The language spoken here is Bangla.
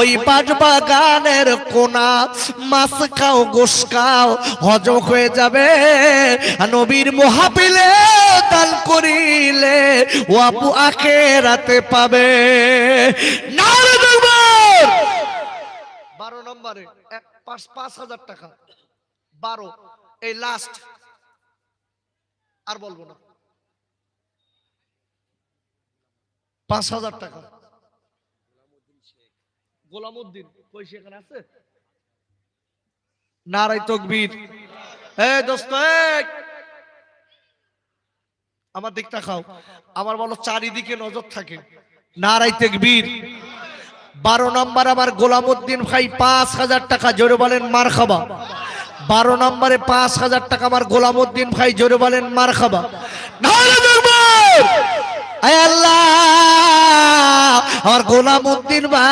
ওই বাজ বাগানের কোনা, মাছ খাও গোস খাও, হজম হয়ে যাবে। নবীর মহাপিলে দান করিলে ও আপু আখে রাতে পাবে বারো নম্বরে পাঁচ হাজার টাকা। বারো, এই লাস্ট আর বলব না। পাঁচ হাজার টাকা। গোলামুদ্দিন, কই সেখানে আছে? নারাই তকবীর। এ দোস্ত আমার দিকটা খাও। আমার বলো চারিদিকে নজর থাকে। নারাই তেকবীর। বারো নম্বর আমার গোলামুদ্দিন ভাই পাঁচ হাজার টাকা জোরে বলেন, মার খাবা। বারো নম্বরে পাঁচ হাজার টাকা আমার গোলামুদ্দিন ভাই জোরে বলেন, মার খাবা। আল্লাহ! আমার গোলামুদ্দিন ভাই